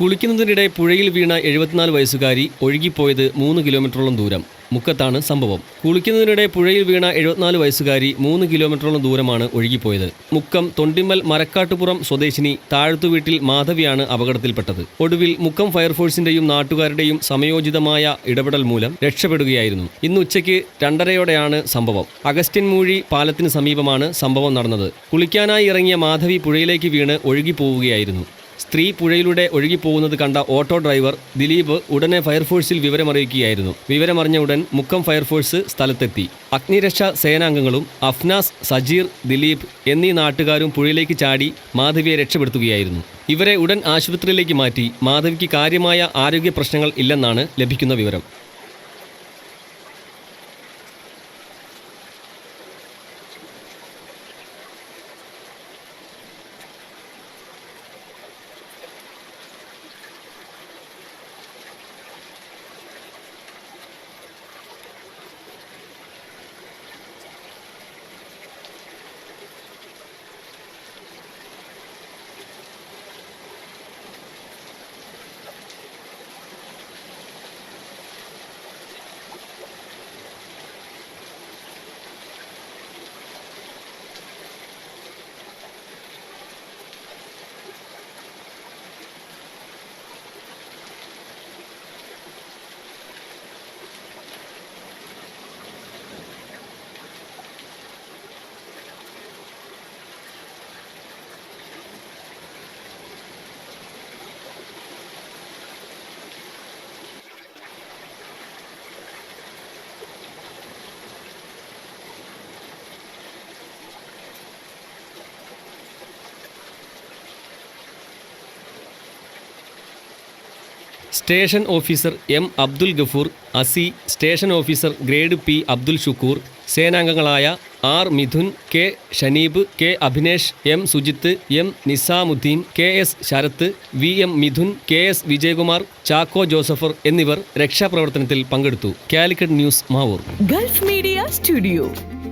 കുളിക്കുന്നതിനിടെ പുഴയിൽ വീണ എഴുപത്തിനാല് വയസ്സുകാരി ഒഴുകിപ്പോയത് മൂന്ന് കിലോമീറ്ററോളം ദൂരം. മുക്കത്താണ് സംഭവം. കുളിക്കുന്നതിനിടെ പുഴയിൽ വീണ എഴുപത്തിനാല് വയസ്സുകാരി മൂന്ന് കിലോമീറ്ററോളം ദൂരമാണ് ഒഴുകിപ്പോയത്. മുക്കം തൊണ്ടിമ്മൽ മരക്കാട്ടുപുറം സ്വദേശിനി താഴ്ത്തുവീട്ടിൽ മാധവിയാണ് അപകടത്തിൽപ്പെട്ടത്. ഒടുവിൽ മുക്കം ഫയർഫോഴ്സിന്റെയും നാട്ടുകാരുടെയും സമയോചിതമായ ഇടപെടൽ മൂലം രക്ഷപ്പെടുകയായിരുന്നു. ഇന്ന് ഉച്ചയ്ക്ക് രണ്ടരയോടെയാണ് സംഭവം. അഗസ്റ്റിൻ മൂഴി പാലത്തിന് സമീപമാണ് സംഭവം നടന്നത്. കുളിക്കാനായി ഇറങ്ങിയ മാധവി പുഴയിലേക്ക് വീണ് ഒഴുകിപ്പോവുകയായിരുന്നു. സ്ത്രീ പുഴയിലൂടെ ഒഴുകിപ്പോകുന്നത് കണ്ട ഓട്ടോ ഡ്രൈവർ ദിലീപ് ഉടനെ ഫയർഫോഴ്സിൽ വിവരമറിയിക്കുകയായിരുന്നു. വിവരമറിഞ്ഞ ഉടൻ മുക്കം ഫയർഫോഴ്സ് സ്ഥലത്തെത്തി. അഗ്നിരക്ഷാ സേനാംഗങ്ങളും അഫ്നാസ് സജീർ ദിലീപ് എന്നീ നാട്ടുകാരും പുഴയിലേക്ക് ചാടി മാധവിയെ രക്ഷപ്പെടുത്തുകയായിരുന്നു. ഇവരെ ഉടൻ ആശുപത്രിയിലേക്ക് മാറ്റി മാധവിക്ക് കാര്യമായ ആരോഗ്യ പ്രശ്നങ്ങൾ ഇല്ലെന്നാണ് ലഭിക്കുന്ന വിവരം. Station officer M Abdul Gafoor അസി station officer grade P Abdul Shukoor സേനാംഗങ്ങളായ R Mithun K Shaneeb K Abhinesh M Sujith M Nizamuddin K S Sarath V M Mithun K S Vijayakumar Chacko ജോസഫർ എന്നിവർ രക്ഷാപ്രവർത്തനത്തിൽ പങ്കെടുത്തു. Calicut news Mavoor. Gulf media studio.